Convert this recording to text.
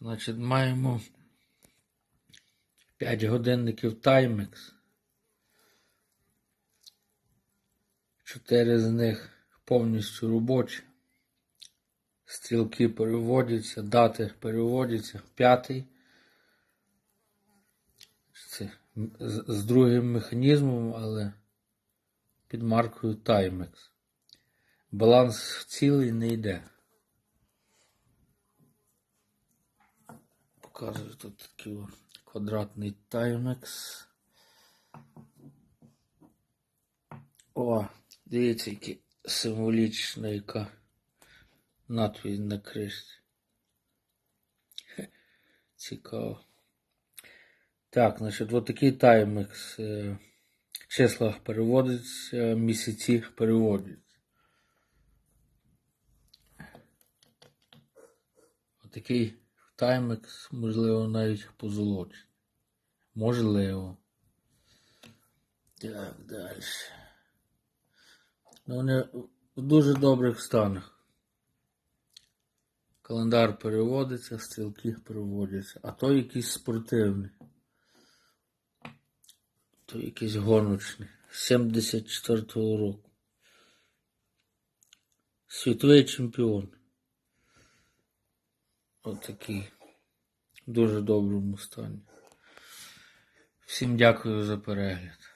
Значить, маємо 5 годинників Timex. 4 з них повністю робочі. Стрілки переводяться, дати переводяться. П'ятий. Це з, другим механізмом, але під маркою Timex. Баланс цілий не йде. Показую тут такий квадратний Timex. О, дивіться, який символічна яка надпись на кришці. Цікаво. Так, значить, от такий Timex. е, Числа переводяться, місяці переводяться. Отакий Timex, можливо, навіть позолочений. Можливо. Так, далі. Ну, вони в дуже добрих станах. Календар переводиться, стрілки переводяться. А то якийсь спортивний. То якийсь гоночний. 74-го року. Світовий чемпіон. Отакий. В дуже доброму стані. Всім дякую за перегляд.